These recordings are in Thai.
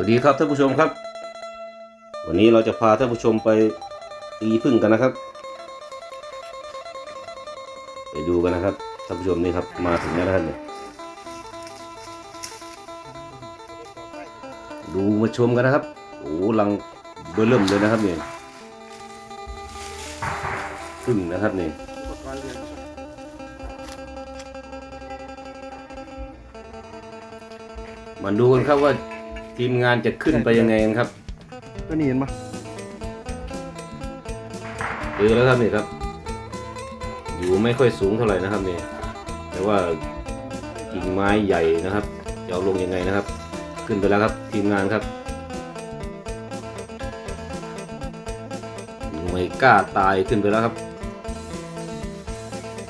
วัสดีครับท่านผู้ชมครับ วันนี้เราจะพาท่านผู้ชมไปตีพึ่งกันนะครับ ไปดูกันนะครับท่านผู้ชมนี่ครับมาถึงแล้วนะครับเนี่ยดูมาชมกันนะครับโอ้ลังเบอร์เริ่มเลยนะครับเนี่ยพึ่งนะครับเนี่ยมาดูกันครับว่า ทีมงานจะขึ้นไปยังไงกันครับตัวนี้เห็นปะเจอแล้วครับนี่ครับ อยู่ไม่ค่อยสูงเท่าไหร่นะครับนี่แต่ว่ากิ่งไม้ใหญ่นะครับจะเอาลงยังไงนะครับ ขึ้นไปแล้วครับทีมงานครับไม่กล้าตายขึ้นไปแล้วครับ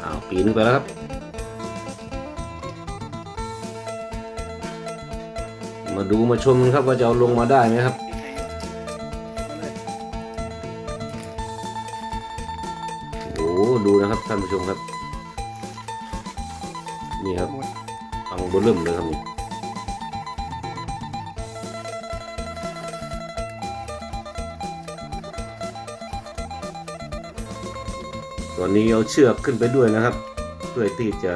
อ้าวปีนขึ้นไปแล้วครับ มาดูมาชมกันครับว่าจะเอาลงมาได้ไหมครับโอ้ดูนะครับท่านผู้ชมครับ นี่ครับฟังบนเริ่มเลยครับนี่ตอนนี้เอาเชือกขึ้นไปด้วยนะครับเพื่อที่จะ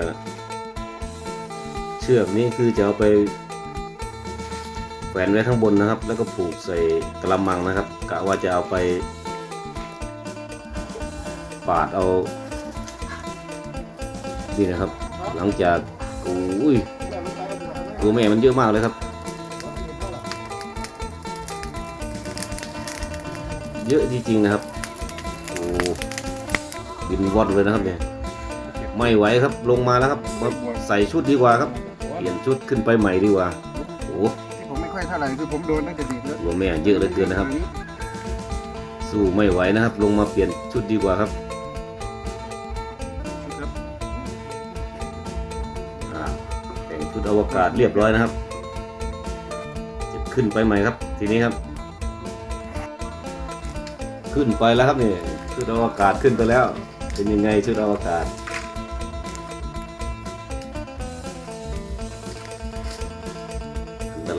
เชือกนี้คือจะเอาไป แขวนไว้ข้างบนนะครับ แล้วก็ผูกใส่กระมังนะครับกะว่าจะเอาไป ปาดเอา นี่นะครับ หลังจากอุ้ยตัวแม่มันเยอะมากเลยครับ เยอะจริงๆนะครับโอ้บินวอดเลยนะครับเนี่ยไม่ไหวครับลงมาแล้วครับมาใส่ชุดดีกว่าครับ เปลี่ยนชุดขึ้นไปใหม่ดีกว่าโอ้ ค่อยเท่าไหร่คือผมโดนตั้งแต่เด็กแล้วตัวแม่เยอะเหลือเกินนะครับ สู้ไม่ไหวนะครับ ลงมาเปลี่ยนชุดดีกว่าครับแต่งชุดอวกาศเรียบร้อยนะครับจะขึ้นไปใหม่ครับ ทีนี้ครับ ขึ้นไปแล้วครับนี่ชุดอวกาศขึ้นไปแล้ว เป็นยังไงชุดอวกาศ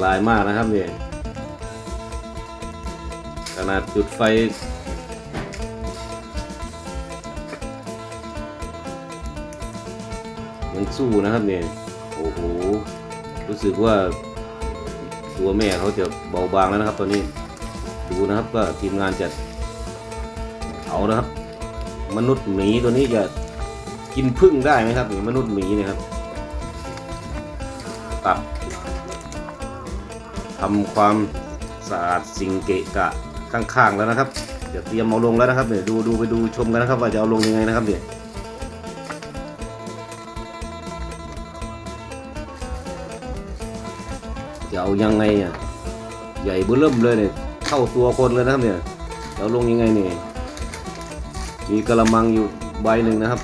อันตรายมากนะครับเนี่ยขนาดจุดไฟ ยังสู้นะครับเนี่ยโอ้โห รู้สึกว่าตัวแม่เขาจะเบาบางแล้วนะครับ ตอนนี้ดูนะครับว่าทีมงานจะเอานะครับ มนุษย์หมีตัวนี้จะกินพึ่งได้ไหมครับนี่มนุษย์หมีเนี่ยครับตัด ทำความสะอาดสิ่งเกะกะข้างๆแล้วนะครับ เดี๋ยวเตรียมเอาลงแล้วนะครับเนี่ยวดูดูไปดูชมกันนะครับ ว่าจะเอาลงยังไงนะครับเนี่ยจะเอายังไงอะใหญ่เบื้อเริ่มเลยเนี่ยเท่าตัวคนเลยนะครับเนี่ยจะเอาลงยังไงเนี่ยมีกระมังอยู่ใบหนึ่งนะครับ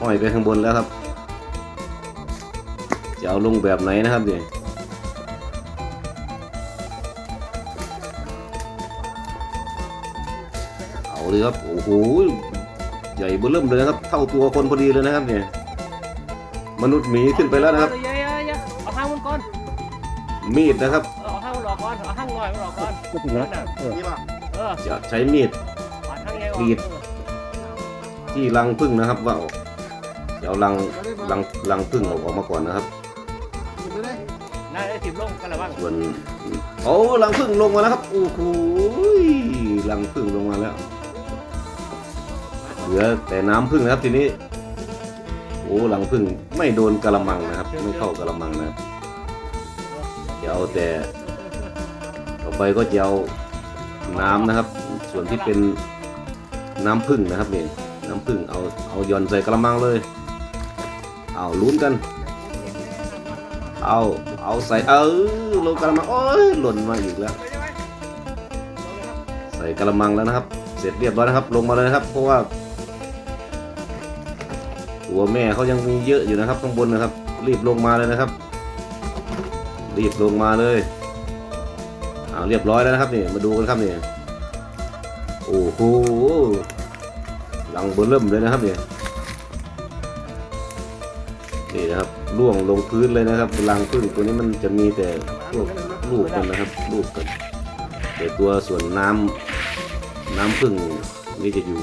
ห้อยไปข้างบนแล้วครับ จะเอาลงแบบไหนนะครับเนี่ย เอาเลยครับโอ้โหใหญ่เบื้อเริ่มเลยนะครับ เท่าตัวคนพอดีเลยนะครับเนี่ยมนุษย์หมีขึ้นไปแล้วนะครับ เยอะๆๆเอาข้างมันก่อนมีดนะครับเออเอาข้างมันหลอกก่อนเอาข้างลอยมันหลอกก่อนก็ถึงแล้วเออนี่ป่ะเออจะใช้มีด ปาดข้างใหญ่ก่อนกรีด ที่รังพึ่งนะครับ ว่าจะเอารังรังรังพึ่งออกมาก่อนนะครับ น่าได้สิบลงกันแล้วบ้างส่วนโอ้รังพึ่งลงมาแล้วครับโอ้โหรังพึ่งลงมาแล้ว เหลือแต่น้ำพึ่งนะครับทีนี้โอ้รังพึ่งไม่โดนกระมังนะครับ ไม่เข้ากระมังนะครับจะเอาแต่ต่อไปก็จะเอาน้ำนะครับ ส่วนที่เป็นน้ำพึ่งนะครับนี่น้ำพึ่งเอาเอาย่อนใส่กระมังเลย เอาลุ้นกัน เอาเอาใส่เออลงกระมังโอ้ยหล่นมาอีกแล้ว ใส่กระมังแล้วนะครับ เสร็จเรียบร้อยนะครับ ลงมาเลยนะครับ เพราะว่า ตัวแม่เขายังมีเยอะอยู่นะครับข้างบนนะครับ รีบลงมาเลยนะครับ รีบลงมาเลยเอาเรียบร้อยแล้วนะครับนี่มาดูกันครับนี่โอ้โหหลังเบอร์เริ่มเลยนะครับเนี่ยนี่นะครับล่วงลงพื้นเลยนะครับรังพึ่งตัวนี้มันจะมีแต่พวกลูกกันนะครับลูกกันแต่ตัวส่วนน้ำน้ำผึ้งนี่จะอยู่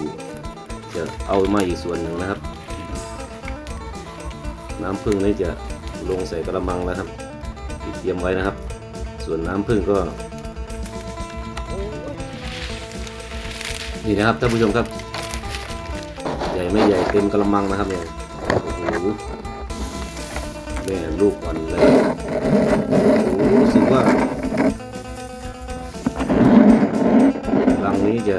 จะเอามาอีกส่วนหนึ่งนะครับ น้ำผึ้งนี่จะลงใส่กระมังแล้วครับที่เตรียมไว้นะครับ ส่วนน้ำผึ้งก็นี่นะครับท่านผู้ชมครับ ใหญ่ไม่ใหญ่เต็มกระมังนะครับเนี่ยโอ้โหแม่ลูกอ่อนเลยโอ้โหรู้สึกว่ารังนี้จะ